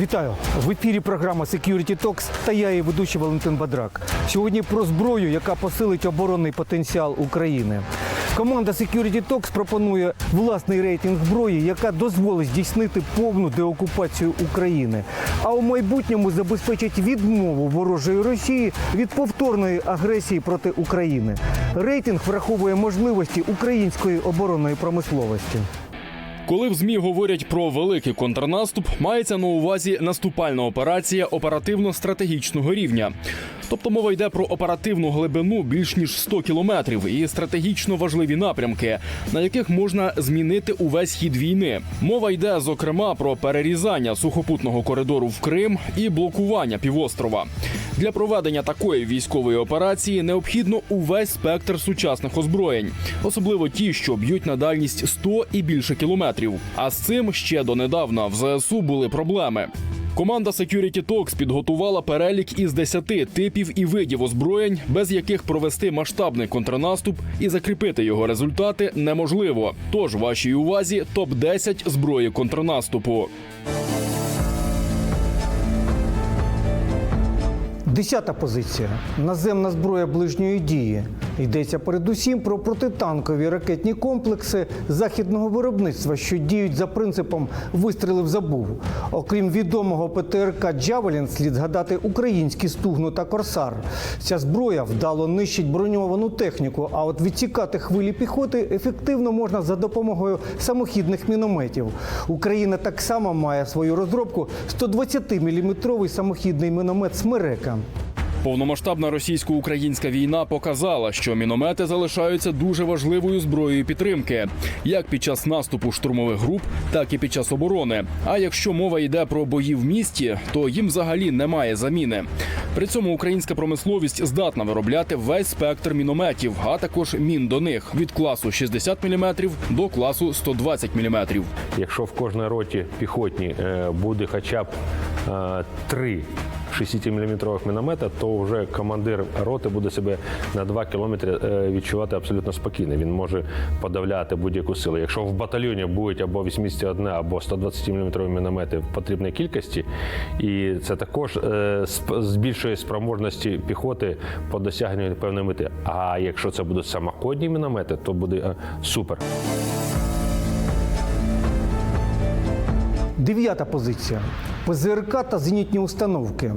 Вітаю в епірі. Програма Security Talks та я її ведучий Валентин Бадрак. Сьогодні про зброю, яка посилить оборонний потенціал України. Команда Security Talks пропонує власний рейтинг зброї, яка дозволить здійснити повну деокупацію України, а у майбутньому забезпечить відмову ворожої Росії від повторної агресії проти України. Рейтинг враховує можливості української оборонної промисловості. Коли в ЗМІ говорять про великий контрнаступ, мається на увазі наступальна операція оперативно-стратегічного рівня. Тобто мова йде про оперативну глибину більш ніж 100 кілометрів і стратегічно важливі напрямки, на яких можна змінити увесь хід війни. Мова йде зокрема про перерізання сухопутного коридору в Крим і блокування півострова. Для проведення такої військової операції необхідно увесь спектр сучасних озброєнь, особливо ті, що б'ють на дальність 100 і більше кілометрів. А з цим ще донедавна в ЗСУ були проблеми. Команда Security Talks підготувала перелік із 10 типів і видів озброєнь, без яких провести масштабний контрнаступ і закріпити його результати неможливо. Тож вашій увазі топ 10 зброї контрнаступу. Десята позиція наземна зброя ближньої дії. Йдеться передусім про протитанкові ракетні комплекси західного виробництва, що діють за принципом вистрілив забув. Окрім відомого ПТРК Джавелін, слід згадати українські стугну та корсар. Ця зброя вдало нищить броньовану техніку. А от відсікати хвилі піхоти ефективно можна за допомогою самохідних мінометів. Україна так само має свою розробку 120-мм самохідний міномет Смерека. Повномасштабна російсько-українська війна показала, що міномети залишаються дуже важливою зброєю підтримки, як під час наступу штурмових груп, так і під час оборони. А якщо мова йде про бої в місті, то їм взагалі немає заміни. При цьому українська промисловість здатна виробляти весь спектр мінометів, а також мін до них від класу 60 мм до класу 120 мм. Якщо в кожній роті піхотні е, буде хоча б е, три 60-мм міномета, то вже командир роти буде себе на 2 кілометри е, відчувати абсолютно спокійно. Він може подавляти будь-яку силу. Якщо в батальйоні будуть або 81, або 120-мм міномети в потрібній кількості, і це також е, збільшує спроможності піхоти по досягненню певної мети. А якщо це будуть самоходні міномети, то буде е, супер. Дев'ята позиція ПЗРК та зенітні установки.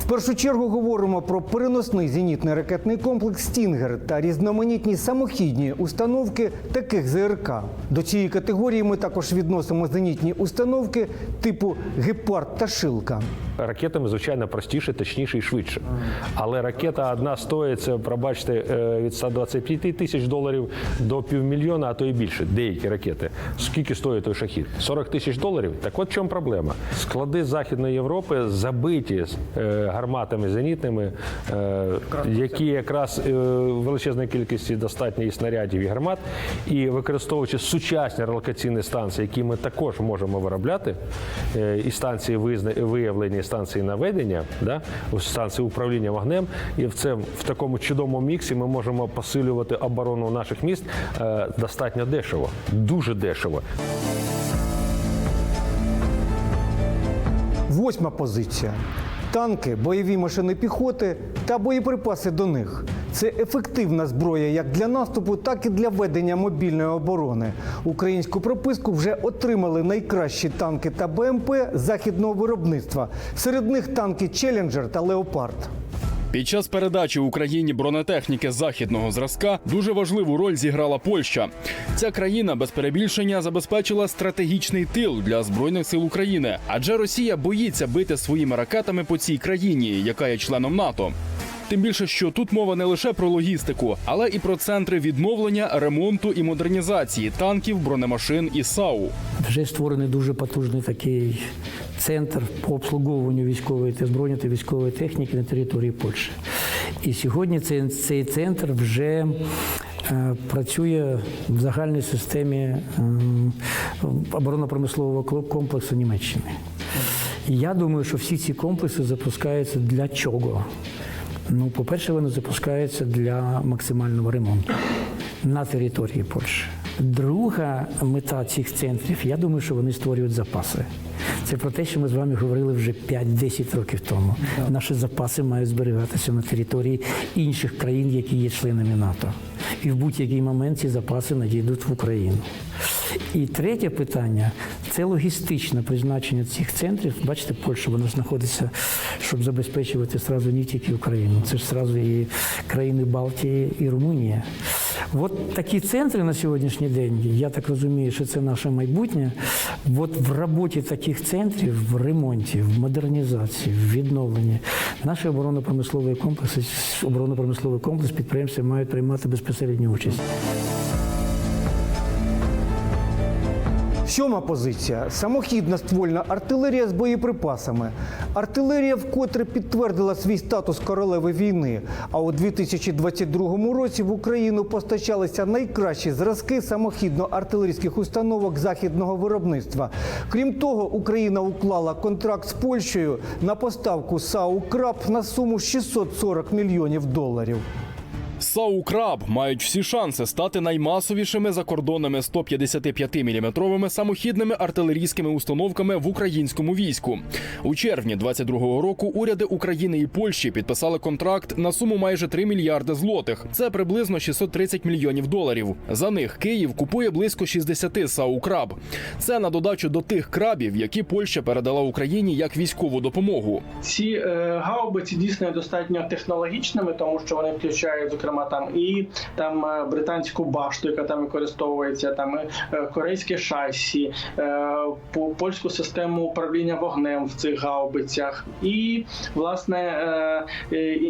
В першу чергу говоримо про переносний зенітний ракетний комплекс Стінгер та різноманітні самохідні установки таких ЗРК. До цієї категорії ми також відносимо зенітні установки типу Гепард та Шилка. Ракетами, звичайно, простіше, точніше і швидше. Але ракета одна стоїть, це, пробачте, е, від 125 тисяч доларів до півмільйона, а то і більше. Деякі ракети. Скільки стоїть той шахід? 40 тисяч доларів? Так от в чому проблема? Склади Західної Європи забиті е, гарматами зенітними, е, які якраз в величезній кількості достатньо і снарядів, і гармат, і використовуючи сучасні релокаційні станції, які ми також можемо виробляти, і станції визна- виявлення, і станції наведення, да, станції управління вогнем, і в це в такому чудовому міксі ми можемо посилювати оборону наших міст е, достатньо дешево, дуже дешево. Восьма позиція. Танки, бойові машини піхоти та боєприпаси до них. Це ефективна зброя як для наступу, так і для ведення мобільної оборони. Українську прописку вже отримали найкращі танки та БМП західного виробництва. Серед них танки Челленджер та Леопард. Під час передачі Україні бронетехніки західного зразка дуже важливу роль зіграла Польща. Ця країна без перебільшення забезпечила стратегічний тил для збройних сил України, адже Росія боїться бити своїми ракетами по цій країні, яка є членом НАТО. Тим більше, що тут мова не лише про логістику, але і про центри відновлення, ремонту і модернізації танків, бронемашин і САУ. Вже створений дуже потужний такий центр по обслуговуванню військової та збройної та військової техніки на території Польщі. І сьогодні цей, цей центр вже е, працює в загальній системі ем, оборонно-промислового комплексу Німеччини. Я думаю, що всі ці комплекси запускаються для чого? Ну, по-перше, вони запускаються для максимального ремонту на території Польщі. Друга мета цих центрів, я думаю, що вони створюють запаси. Це про те, що ми з вами говорили вже 5-10 років тому. Наші запаси мають зберігатися на території інших країн, які є членами НАТО. І в будь-який момент ці запаси надійдуть в Україну. І третє питання це логістичне призначення цих центрів. Бачите, Польща вона знаходиться, щоб забезпечувати сразу не тільки Україну, це ж сразу і країни Балтії, і Румунія. От такі центри на сьогоднішній день, я так розумію, що це наше майбутнє. От в роботі таких центрів, в ремонті, в модернізації, в відновленні наші оборонно-промислові комплекси, оборонно-промисловий комплекс підприємства мають приймати безпосередню участь. Сьома позиція самохідна ствольна артилерія з боєприпасами. Артилерія вкотре підтвердила свій статус королеви війни. А у 2022 році в Україну постачалися найкращі зразки самохідно-артилерійських установок західного виробництва. Крім того, Україна уклала контракт з Польщею на поставку САУ «Краб» на суму 640 мільйонів доларів. САУ «Краб» мають всі шанси стати наймасовішими закордонними 155-мм самохідними артилерійськими установками в українському війську. У червні 22-го року уряди України і Польщі підписали контракт на суму майже 3 мільярди злотих. Це приблизно 630 мільйонів доларів. За них Київ купує близько 60 САУ «Краб». Це на додачу до тих крабів, які Польща передала Україні як військову допомогу. Ці е, гаубиці дійсно достатньо технологічними, тому що вони включають, зокрема, там і там е, британську башту, яка там використовується, там і е, корейське шасі, е, польську систему управління вогнем в цих гаубицях, і власне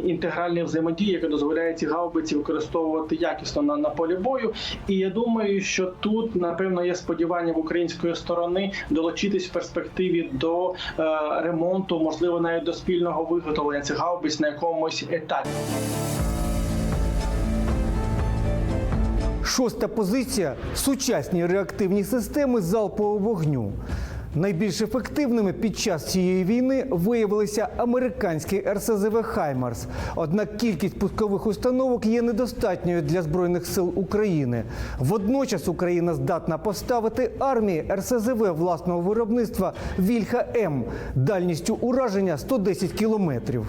інтегральні взаємодії, яка дозволяє ці гаубиці використовувати якісно на, на полі бою. І я думаю, що тут напевно є сподівання в української сторони долучитись в перспективі до ремонту, можливо, навіть до спільного виготовлення цих гаубиць на якомусь етапі. Шоста позиція сучасні реактивні системи залпового вогню. Найбільш ефективними під час цієї війни виявилися американські РСЗВ Хаймарс. Однак кількість пускових установок є недостатньою для збройних сил України. Водночас Україна здатна поставити армії РСЗВ власного виробництва Вільха М дальністю ураження 110 кілометрів.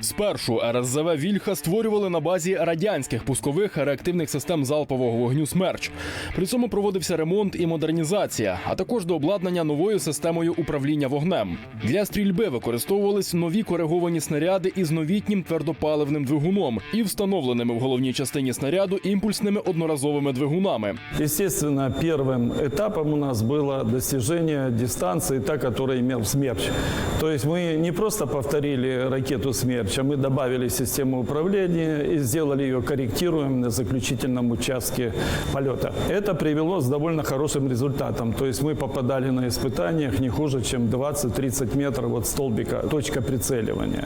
Спершу РСЗВ Вільха створювали на базі радянських пускових реактивних систем залпового вогню Смерч. При цьому проводився ремонт і модернізація, а також до обладнання новою системою управління вогнем. Для стрільби використовувались нові кориговані снаряди із новітнім твердопаливним двигуном і встановленими в головній частині снаряду імпульсними одноразовими двигунами. Естественно, первым этапом у нас было достижение дистанции, та, которую имел «Смерч». То есть мы не просто повторили ракету «Смерч», а мы добавили систему управления и сделали ее корректируемой на заключительном участке полета. Это привело с довольно хорошим результатом. То есть мы попадали на испытаниях не хуже, чем 20-30 метров от столбика, точка прицеливания.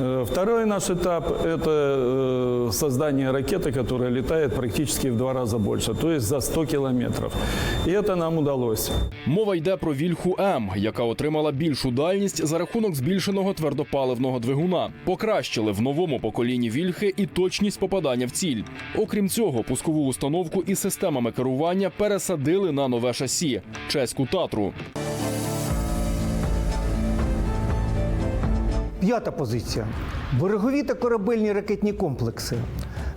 Э, Второй наш этап – это э, создание ракеты, которая летает практически в два раза больше, то есть за 100 километров. И это нам удалось. Мова йде про Вільху М, яка отримала більшу дальність за рахунок збільшеного твердопаливного двигуна. Покращили в новому поколінні Вільхи і точність попадання в ціль. Окрім цього, пускову установку і системами керування пересадили на нове шасі чеську татру. П'ята позиція. Берегові та корабельні ракетні комплекси.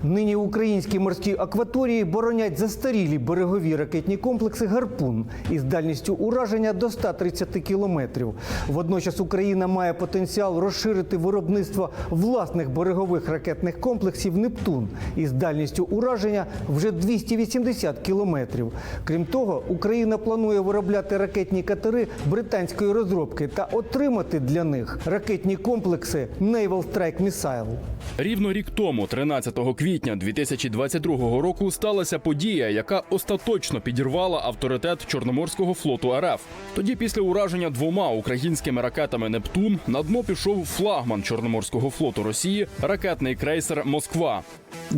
Нині українські морські акваторії боронять застарілі берегові ракетні комплекси Гарпун із дальністю ураження до 130 кілометрів. Водночас Україна має потенціал розширити виробництво власних берегових ракетних комплексів Нептун із дальністю ураження вже 280 кілометрів. Крім того, Україна планує виробляти ракетні катери британської розробки та отримати для них ракетні комплекси Naval Strike Missile. Рівно рік тому, 13 квітня 2022 року, сталася подія, яка остаточно підірвала авторитет Чорноморського флоту РФ. Тоді, після ураження двома українськими ракетами Нептун, на дно пішов флагман Чорноморського флоту Росії ракетний крейсер Москва.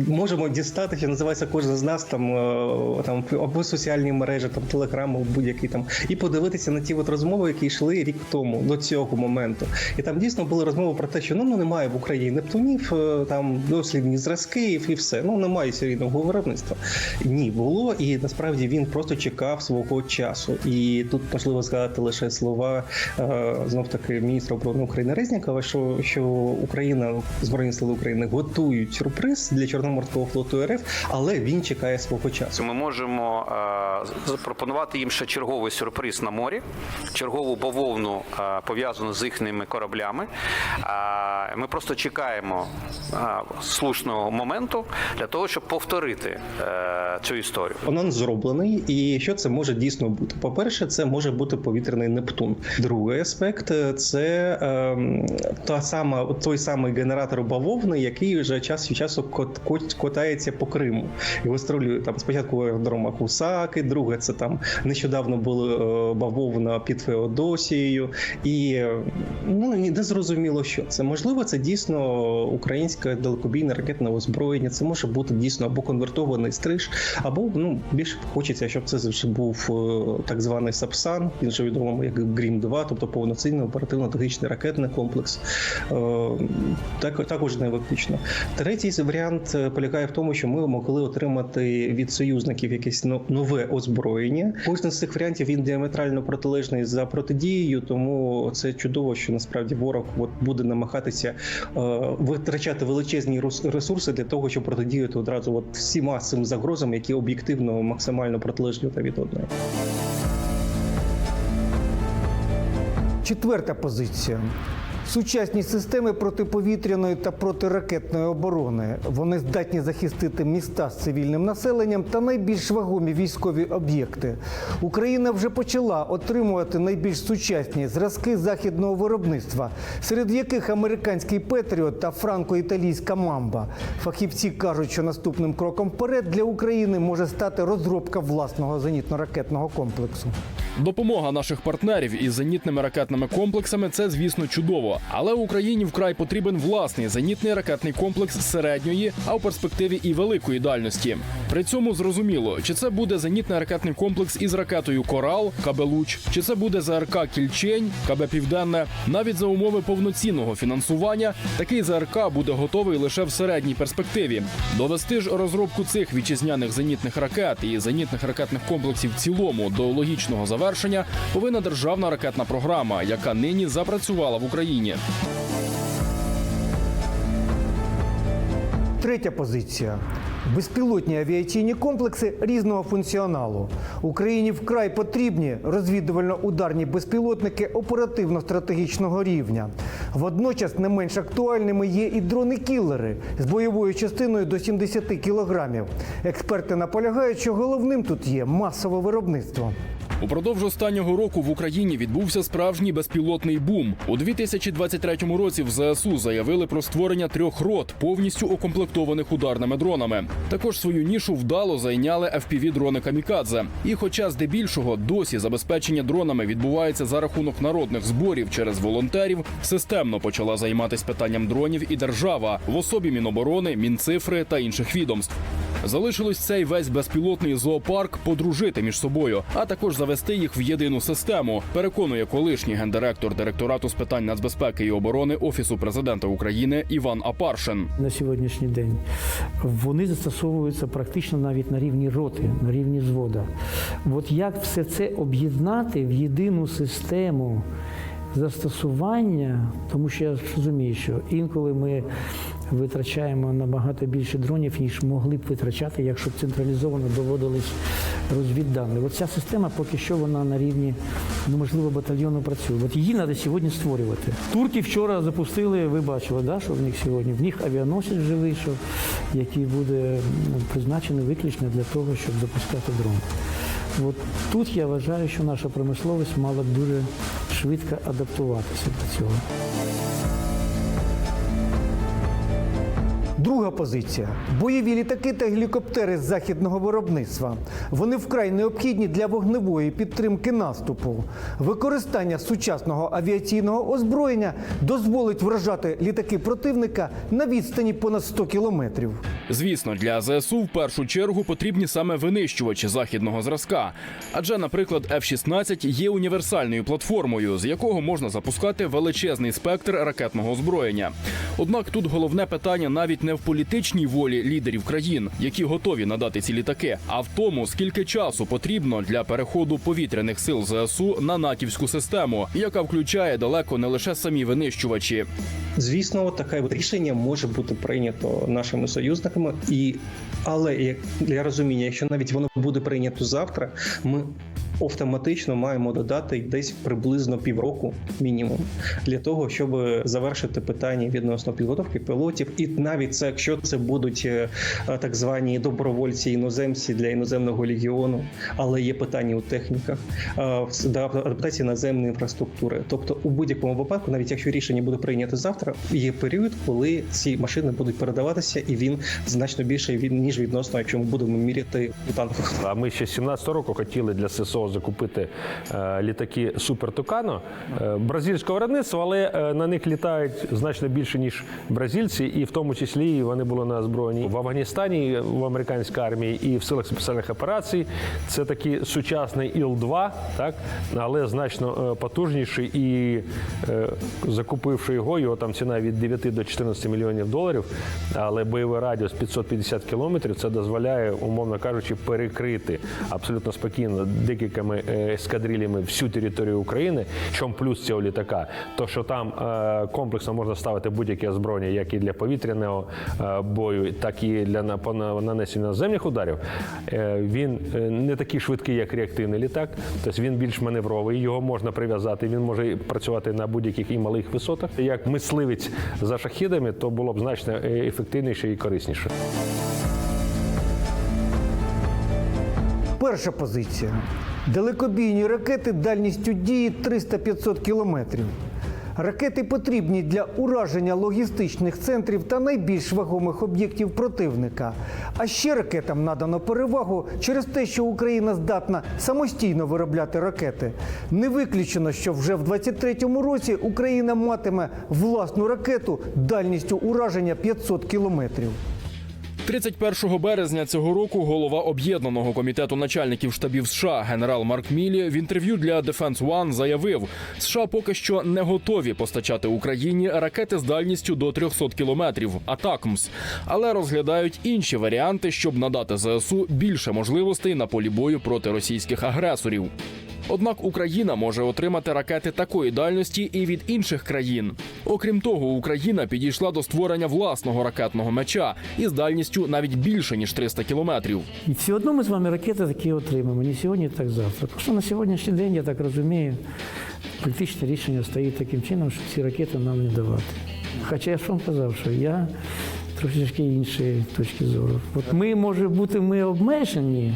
можемо дістати, називається кожен з нас там, е, там або соціальні мережі, там телеграм, або будь-який там, і подивитися на ті от розмови, які йшли рік тому до цього моменту. І там дійсно були розмови про те, що ну, ну немає в Україні Нептунів, е, там дослідні зразки, і все. Ну немає серійного виробництва. Ні, було, і насправді він просто чекав свого часу. І тут можливо згадати лише слова знов таки міністра оборони України Резнікова, що, що Україна, Збройні сили України готують сюрприз для Чорноморського флоту РФ, але він чекає свого часу. Ми можемо е, запропонувати їм ще черговий сюрприз на морі, чергову бавовну е, пов'язану з їхніми кораблями. Е, ми просто чекаємо е, слушного моменту для того, щоб повторити е, цю історію. Анонс зроблений, і що це може дійсно бути? По-перше, це може бути повітряний Нептун. Другий аспект це е, та сама той самий генератор бавовни, який вже час від часу кот, кот, котається по Криму і гастролює там спочатку в аеродромах Хусаки, друге це там нещодавно були е, бавовна під Феодосією, і е, ну не зрозуміло, що це можливо. Це дійсно українське далекобійне ракетне озброєння. Це може бути дійсно або конвертований стриж, або ну більше хочеться, щоб це був е, так званий Сапсан, він же відомий як Грім 2 тобто повноцінний оперативно-тактичний ракетний комплекс. Е, Так, також не виключно. Третій варіант е, полягає в тому, що ми могли отримати від союзників якесь нове озброєння. Кожен з цих варіантів він діаметрально протилежний за протидією, тому це чудово, що насправді ворог от буде намагатися витрачати величезні ресурси для того, щоб протидіяти одразу от всіма цим загрозам, які об'єктивно максимально протилежні та від одної. Четверта позиція. Сучасні системи протиповітряної та протиракетної оборони вони здатні захистити міста з цивільним населенням та найбільш вагомі військові об'єкти. Україна вже почала отримувати найбільш сучасні зразки західного виробництва, серед яких американський Петріот та франко-італійська мамба. Фахівці кажуть, що наступним кроком вперед для України може стати розробка власного зенітно-ракетного комплексу. Допомога наших партнерів із зенітними ракетними комплексами це, звісно, чудово. Але Україні вкрай потрібен власний зенітний ракетний комплекс середньої, а в перспективі і великої дальності. При цьому зрозуміло, чи це буде зенітний ракетний комплекс із ракетою Корал, КБ Луч, чи це буде ЗРК Кільчень, КБ Південне. Навіть за умови повноцінного фінансування такий ЗРК буде готовий лише в середній перспективі. Довести ж розробку цих вітчизняних зенітних ракет і зенітних ракетних комплексів в цілому до логічного завершення повинна державна ракетна програма, яка нині запрацювала в Україні. Третя позиція. Безпілотні авіаційні комплекси різного функціоналу. Україні вкрай потрібні розвідувально-ударні безпілотники оперативно-стратегічного рівня. Водночас не менш актуальними є і дрони-кілери з бойовою частиною до 70 кілограмів. Експерти наполягають, що головним тут є масове виробництво. Упродовж останнього року в Україні відбувся справжній безпілотний бум. У 2023 році в ЗСУ заявили про створення трьох рот, повністю укомплектованих ударними дронами. Також свою нішу вдало зайняли fpv дрони камікадзе. І, хоча здебільшого досі забезпечення дронами відбувається за рахунок народних зборів через волонтерів, системно почала займатися питанням дронів і держава в особі Міноборони, Мінцифри та інших відомств. Залишилось цей весь безпілотний зоопарк подружити між собою, а також завести їх в єдину систему. Переконує колишній гендиректор директорату з питань нацбезпеки і оборони офісу президента України Іван Апаршин. на сьогоднішній день, вони застосовуються практично навіть на рівні роти, на рівні звода. От як все це об'єднати в єдину систему застосування, тому що я розумію, що інколи ми витрачаємо набагато більше дронів, ніж могли б витрачати, якщо б централізовано доводились розвіддані. От ця система поки що вона на рівні, ну можливо, батальйону працює. От її треба сьогодні створювати. Турки вчора запустили, ви бачили, да, що в них сьогодні? В них авіаносець вже вийшов, який буде ну, призначений виключно для того, щоб запускати дрони. От тут я вважаю, що наша промисловість мала б дуже швидко адаптуватися до цього. Друга позиція бойові літаки та гелікоптери з західного виробництва. Вони вкрай необхідні для вогневої підтримки наступу. Використання сучасного авіаційного озброєння дозволить вражати літаки противника на відстані понад 100 кілометрів. Звісно, для ЗСУ в першу чергу потрібні саме винищувачі західного зразка. Адже, наприклад, F-16 є універсальною платформою, з якого можна запускати величезний спектр ракетного озброєння. Однак тут головне питання навіть не в політичній волі лідерів країн, які готові надати ці літаки, а в тому, скільки часу потрібно для переходу повітряних сил ЗСУ на натівську систему, яка включає далеко не лише самі винищувачі. Звісно, таке рішення може бути прийнято нашими союзниками, і але як для розуміння, якщо навіть воно буде прийнято завтра, ми автоматично маємо додати десь приблизно півроку мінімум для того, щоб завершити питання відносно підготовки пілотів, і навіть це, якщо це будуть е, е, так звані добровольці іноземці для іноземного легіону, але є питання у техніках е, адаптації наземної інфраструктури. Тобто, у будь-якому випадку, навіть якщо рішення буде прийнято завтра, є період, коли ці машини будуть передаватися, і він значно більший ніж відносно, якщо ми будемо міряти у танках. А ми ще з 17-го року хотіли для ССО закупити літаки Супер Тукано бразильського виробництва, але на них літають значно більше ніж бразильці, і в тому числі вони були на озброєнні в Афганістані, в американській армії і в силах спеціальних операцій. Це такий сучасний Іл-2, так але значно е, потужніший і е, закупивши його, його там ціна від 9 до 14 мільйонів доларів, але бойовий радіус 550 кілометрів це дозволяє, умовно кажучи, перекрити абсолютно спокійно декількома е, ескадрильями всю територію України. Чому плюс цього літака? То що там комплексно можна ставити будь-яке озброєння, як і для повітряного бою, так і для нанесення наземних ударів. Е, Він е, не такий швидкий, як реактивний літак, тобто він більш маневровий. Його можна прив'язати. Він може працювати на будь-яких і малих висотах. Як мисливець за шахідами, то було б значно е, ефективніше і корисніше. Перша позиція. Далекобійні ракети дальністю дії 300-500 кілометрів. Ракети потрібні для ураження логістичних центрів та найбільш вагомих об'єктів противника. А ще ракетам надано перевагу через те, що Україна здатна самостійно виробляти ракети. Не виключено, що вже в 23-му році Україна матиме власну ракету дальністю ураження 500 кілометрів. 31 березня цього року голова об'єднаного комітету начальників штабів США генерал Марк Мілі в інтерв'ю для Defense One заявив, США поки що не готові постачати Україні ракети з дальністю до 300 кілометрів Атакмс, але розглядають інші варіанти, щоб надати ЗСУ більше можливостей на полі бою проти російських агресорів. Однак Україна може отримати ракети такої дальності і від інших країн. Окрім того, Україна підійшла до створення власного ракетного меча із дальністю навіть більше ніж 300 кілометрів. І все одно ми з вами ракети такі отримаємо. Не сьогодні, так завтра. Просто на сьогоднішній день, я так розумію, політичне рішення стоїть таким чином, що ці ракети нам не давати. Хоча я ж вам казав, що я трошечки іншої точки зору. От ми, може бути, ми обмежені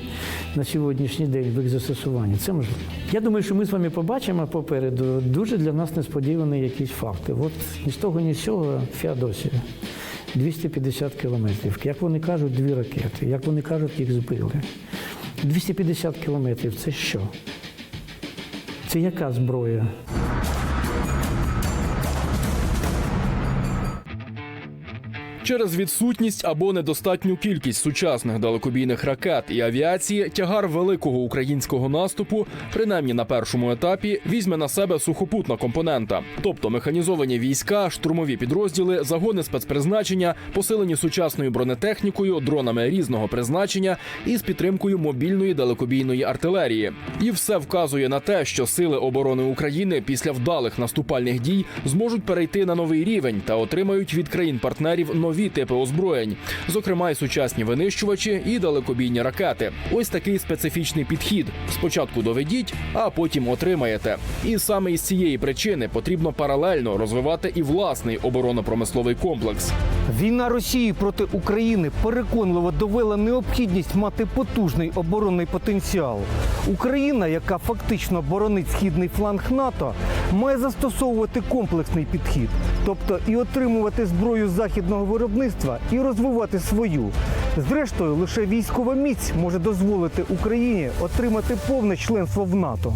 на сьогоднішній день в їх застосуванні. Це можливо. Я думаю, що ми з вами побачимо попереду дуже для нас несподівані якісь факти. От ні з того, ні з цього Феодосія. 250 кілометрів. Як вони кажуть, дві ракети. Як вони кажуть, їх збили. 250 кілометрів це що? Це яка зброя? Через відсутність або недостатню кількість сучасних далекобійних ракет і авіації тягар великого українського наступу, принаймні на першому етапі, візьме на себе сухопутна компонента, тобто механізовані війська, штурмові підрозділи, загони спецпризначення, посилені сучасною бронетехнікою, дронами різного призначення і з підтримкою мобільної далекобійної артилерії. І все вказує на те, що сили оборони України після вдалих наступальних дій зможуть перейти на новий рівень та отримають від країн-партнерів нові типи озброєнь, зокрема й сучасні винищувачі і далекобійні ракети. Ось такий специфічний підхід. Спочатку доведіть, а потім отримаєте. І саме із цієї причини потрібно паралельно розвивати і власний оборонно-промисловий комплекс. Війна Росії проти України переконливо довела необхідність мати потужний оборонний потенціал. Україна, яка фактично боронить східний фланг НАТО, має застосовувати комплексний підхід, тобто і отримувати зброю західного виробництва, і розвивати свою. Зрештою, лише військова міць може дозволити Україні отримати повне членство в НАТО.